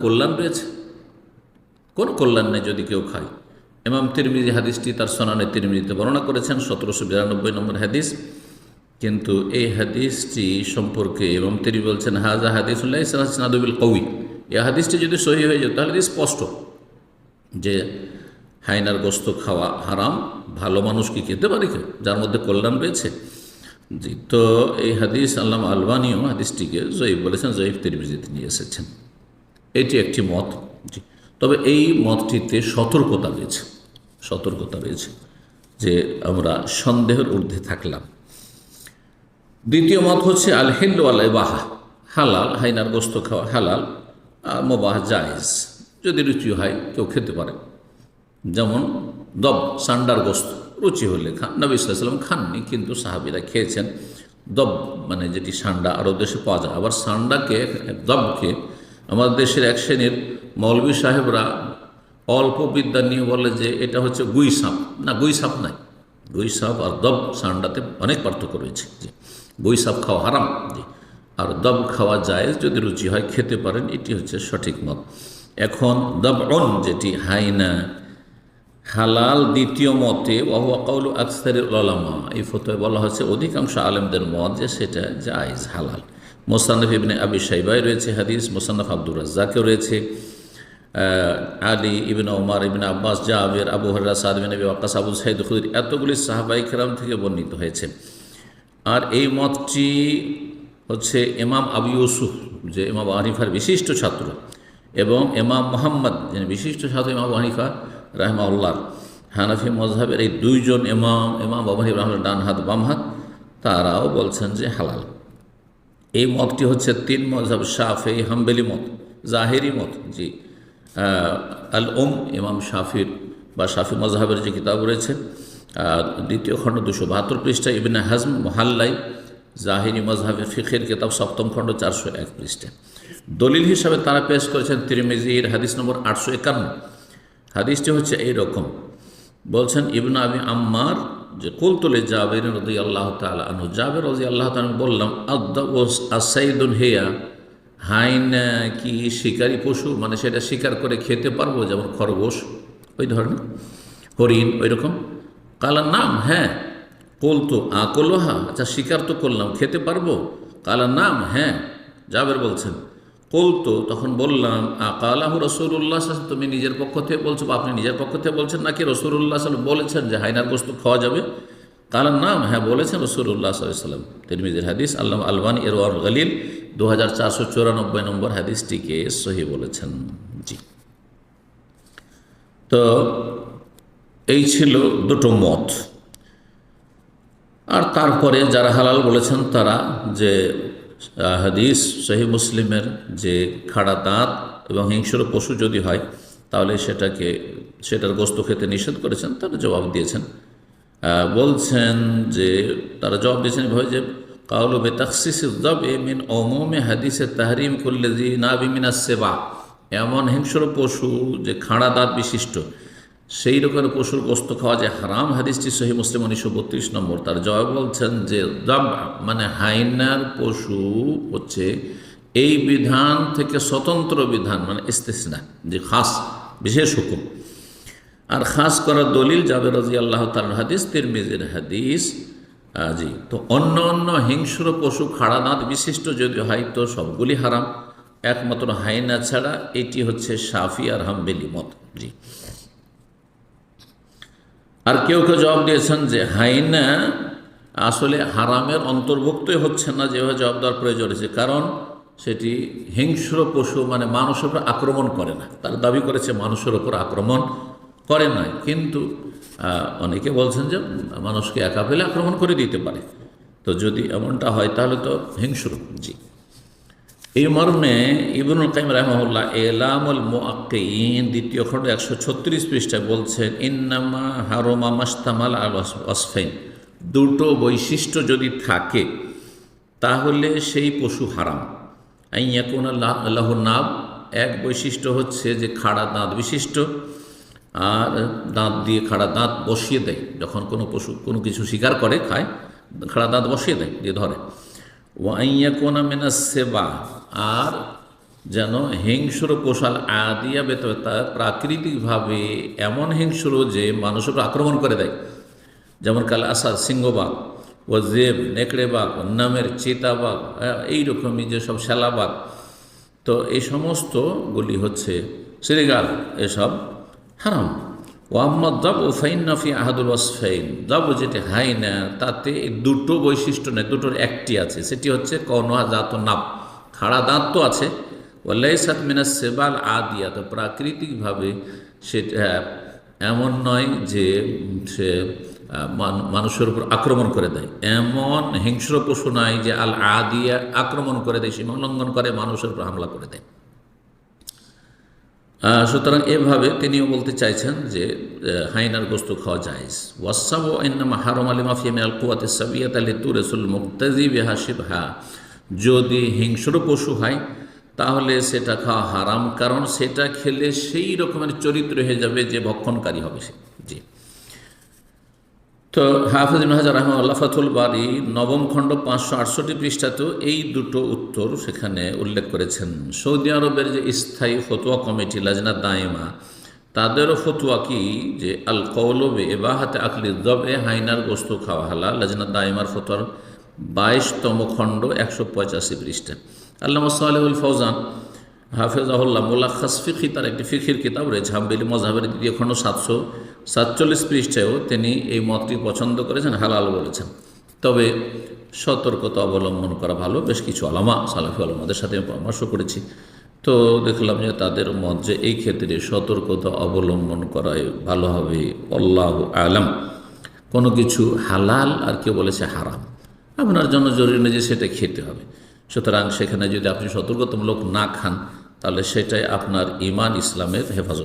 কল্যাণ রয়েছে? কোন কল্যাণ নেই যদি কেউ খায়। এমাম তিরমিজি হাদিসটি তার সোনানে তিরমিজিতে বর্ণনা করেছেন, সতেরোশো বিরানব্বই নম্বর হাদিস। কিন্তু এই হাদিসটি সম্পর্কে এবং তিনি বলছেন হাজা হাদিসুল্লাহ নাদুবিল কবি এই হাদিসটি যদি সহি হয়ে যেত তাহলে স্পষ্ট যে হাইনার গোস্ত খাওয়া হারাম, ভালো মানুষ কি খেতে পারে কেউ? যার মধ্যে কল্যাণ রয়েছে। তো এই হাদিস আল্লাহ আলবানিও হাদিসটিকে জয়ীফ বলেছেন জয়ীফ তিরমিজিতে নিয়ে এসেছেন। এটি একটি মত। তবে এই মতটিতে সতর্কতা রয়েছে। সতর্কতা রয়েছে যে আমরা সন্দেহের ঊর্ধ্বে থাকলাম। দ্বিতীয় মত হচ্ছে আল হিল্লু আল্লাহ বাহা হালাল, হাইনার গোস্ত খাওয়া হালাল আর মোবাহ জায়েজ। যদি রুচি হয়, কেউ খেতে পারে। যেমন দব, সান্ডার গোস্ত, রুচি হলে খান। নবী সাল্লাম খাননি, কিন্তু সাহাবিরা খেয়েছেন। দব মানে যেটি সান্ডা, আরও দেশে পাওয়া যায়। আবার সান্ডাকে, দবকে আমাদের দেশের এক শ্রেণির মৌলবী সাহেবরা অল্প বিদ্যা নিয়ে বলে যে এটা হচ্ছে গুই সাপ। না, গুই সাপ নাই। গুই সাপ আর দব সান্ডাতে অনেক পার্থক্য রয়েছে। জি, গুই সাপ খাওয়া হারাম। জি, আর দব খাওয়া যায় যদি রুচি হয়, খেতে পারেন, এটি হচ্ছে সঠিক মত। এখন দব অন যেটি হাইনা, হালাল দ্বিতীয় মতে ওয়াকাউল আকসারের ওলামা এই ফতোয় বলা হচ্ছে অধিকাংশ আলেমদের মত যে সেটা জায়জ, হালাল। মোসান্নফ ইবনে আবি সাইবাই রয়েছে হাদিস, মোসান্নফ আব্দুর রাজ্জাকেও রয়েছে আলী ইবিন ওমার ইবিন আব্বাস জাহাবের আবু হর্রা সাদবিন আবি ওয়াক্কাস, আবু সাইদ খুদির, এতগুলি সাহাবাই কেরাম থেকে বর্ণিত হয়েছে। আর এই মতটি হচ্ছে এমাম আবু ইউসুফ, যে ইমাম হানিফার বিশিষ্ট ছাত্র, এবং এমাম মোহাম্মদ, যিনি বিশিষ্ট ছাত্র ইমাম হানিফা রাহমাউল্লাহ হানাফি মজহাবের এই দুইজন ইমাম ইমাম আবু রহমান ডান হাত, তারাও বলছেন যে হালাল। এই মতটি হচ্ছে তিন মজহাব শাফে হাম্বেলি মত, জাহেরি মত, জি। আল ওম ইমাম শাফির বা শাফি মজহাবের যে কিতাব রয়েছে দ্বিতীয় খণ্ড দুশো বাহাত্তর পৃষ্ঠা ইবিন হাজম মহাল্লাই জাহিরি মজহাবের ফিখের কিতাব সপ্তম খণ্ড চারশো এক পৃষ্ঠা দলিল হিসাবে তারা পেশ করেছেন তিরমিজির হাদিস নম্বর আটশো একান্ন। হাদিসটি হচ্ছে এই রকম। বলছেন ইবনা আবি আম্মার যে কুলতুলে জাবের রদি আল্লাহ তালা আনহু। জাবের রদি আল্লাহ তালা বললাম আদা আসাইদুল হেয়া, হাইন কি শিকারী পশু? মানে সেটা শিকার করে খেতে পারব? যেমন খরগোশ, ওই ধরনের। হরিণ, ওই রকম। কালার নাম হ্যাঁ। কলতো আকলোহা আচ্ছা শিকার তো করলাম, খেতে পারব? কালার নাম হ্যাঁ। জাবের বলছেন কলতো তখন বললাম, আকালাহ রসুল্লাহ তুমি নিজের পক্ষ থেকে বলছো আপনি নিজের পক্ষ থেকে বলছেন নাকি রসুল্লাহ সাল্লাম বলেছেন যে হাইনার গোস্ত খাওয়া যাবে? কালার নাম হ্যাঁ বলেছেন রসুল্লাহ সাল্লাম তিরমিজের হাদিস আল্লাহ আলবানী এরওয়ার গলিল দু হাজার চারশো চুরানব্বই নম্বর হাদিসটিকে সহি বলেছেন। জি। তো, এই ছিল দুটো মত। আর তারপরে যারা হালাল বলেছেন তারা যে হাদিস সহি মুসলিমের যে খাড়া দাঁত এবং হিংস্র পশু যদি হয়, তাহলে সেটাকে, সেটার গোস্ত খেতে নিষেধ করেছেন, তারা জবাব দিয়েছেন। বলছেন যে, তারা জবাব দিয়েছেন ভাবে যে, কাউলু বেতাকসিস দব এ মিন অমোমে হাদিসে তাহরিম করলে জি না বিমিনা সেবা। এমন হিংস্র পশু যে খাঁড়া দাঁত বিশিষ্ট সেই রকমের পশুর গোস্ত খাওয়া যে হারাম হাদিসটি সহি মুসলিম উনিশশো বত্রিশ নম্বর। তার জয় বলছেন যে দব মানে হাইনার পশু হচ্ছে এই বিধান থেকে স্বতন্ত্র বিধান মানে ইস্তেসনা, যে খাস, বিশেষ হুকুম। আর খাস করার দলিল যাবে রাজি আল্লাহ তাল হাদিস, তিরমিজের হাদিস জি, তো অন্য অন্য হিংস্র পশু খাড়া দাঁত বিশিষ্ট যদি হয়, তো সবগুলি হারাম। একমাত্র হাইনা ছাড়া এটি হচ্ছে সাফি আর হামবেলি মত, জি। আর কেউ কেউ জবাব দিয়েছেন যে হাইনা আসলে হারামের অন্তর্ভুক্তই হচ্ছে না, যেভাবে জবাব দেওয়ার প্রয়োজন হয়েছে কারণ সেটি হিংস্র পশু মানে মানুষের উপর আক্রমণ করে না। তার দাবি করেছে মানুষের উপর আক্রমণ করে না। কিন্তু অনেকে বলছেন যে মানুষকে একা পেলে আক্রমণ করে দিতে পারে। তো যদি এমনটা হয়, তাহলে তো হিংস্র। জি। এই মর্মে ইবনুল কাইম রহমল্লাহ এলামুল মোয়াক্কিন দ্বিতীয় খণ্ড একশো ছত্রিশ পৃষ্ঠায় বলছেন, ইন্নামা হারোমা মাস্তামাল আল ওয়াসফাইন। দুটো বৈশিষ্ট্য যদি থাকে, তাহলে সেই পশু হারাম। আইয়াকুন আল্লাহ নাব এক বৈশিষ্ট্য হচ্ছে যে খাড়া দাঁত বিশিষ্ট, আর দাঁত দিয়ে খাড়া দাঁত বসিয়ে দেয়। যখন কোনো পশু কোনো কিছু শিকার করে, খায়, খাড়া দাঁত বসিয়ে দেয়, দিয়ে ধরে। ওয়াইয়া কোনা মেনা সেবা, আর যেন হিংস্র পোষাল আদিয়া বেততা প্রাকৃতিকভাবে এমন হিংস্র যে মানুষের উপর আক্রমণ করে দেয়। যেমন কাল আসাদ সিংহবাগ ও জেব নেকড়ে বাঘ নামের চিতাবাঘ এইরকমই যেসব শ্যালাবাগ তো এই সমস্তগুলি হচ্ছে শ্রীগাল এসব হারাম। ওয়াম্মদ দাব ও ফাইন নাফি আহাদুল ওয়াসফাইন। দাব যেটি হাই না, তাতে দুটো বৈশিষ্ট্য নেই, দুটোর একটি আছে, সেটি হচ্ছে কনোয়া জাত নাপ খাড়া দাঁত তো আছে। ওয়াল্লাইসাত মিনাস সেবাল আদিয়া, তো প্রাকৃতিকভাবে সেটা এমন নয় যে সে মানুষের উপর আক্রমণ করে দেয়। এমন হিংস্র পশু নয় যে আল আদিয়া আক্রমণ করে দেয় সীমা উল্লঙ্ঘন করে, মানুষের উপর হামলা করে দেয়। সুতরাং এভাবে তিনিও বলতে চাইছেন যে হাইনার গোস্ত খাওয়া যায় ওয়াসাব ও ইন্নামা হারম আলী মাফিয়া মিনাল কুয়াতে সাবিয়াত আলী তুরেসুল মুক্তাজি বেহাসিব হা যদি হিংস্র পশু হয়, তাহলে সেটা খাওয়া হারাম, কারণ সেটা খেলে সেই রকমের চরিত্র হয়ে যাবে যে ভক্ষণকারী হবে সে। জি। তো হাফিজ হাজার রহমাল্লাহ ফাতুল বাড়ি নবম খণ্ড পাঁচশো আটষট্টি পৃষ্ঠাতেও এই দুটো উত্তর সেখানে উল্লেখ করেছেন। সৌদি আরবের যে স্থায়ী ফতুয়া কমিটি লাজনা দায়মা, তাদেরও ফতুয়া কি? যে আল কৌলবে এবাহাতে আকলি দবে হাইনার গোস্ত খাওয়া হালা লাজনা দায়মার ফতুয়ার বাইশতম খণ্ড একশো পঁচাশি পৃষ্ঠা। আল্লাহ সালেহুল ফৌজান হাফেজাহুল্লাহ মোলাক্ষাস ফিখি তার একটি ফিখির কিতাব রয়েছে হাম্বিলি মজাহের দ্বিতীয় খণ্ড সাতশো সাতচল্লিশ পৃষ্ঠায়ও তিনি এই মতটি পছন্দ করেছেন, হালাল বলেছেন। তবে সতর্কতা অবলম্বন করা ভালো। বেশ কিছু আলামা, সালাফি আলমাদের সাথে আমি পরামর্শ করেছি। তো দেখলাম যে তাদের মত যে এই ক্ষেত্রে সতর্কতা অবলম্বন করাই ভালো হবে। আল্লাহ আলাম। কোনো কিছু হালাল আর কেউ বলেছে হারাম। আপনার জন্য জরুরি নয় যে সেটা খেতে হবে। সুতরাং সেখানে যদি আপনি সতর্কতামূলক না খান, তাহলে সেটাই আপনার ইমান ইসলামের হেফাজত।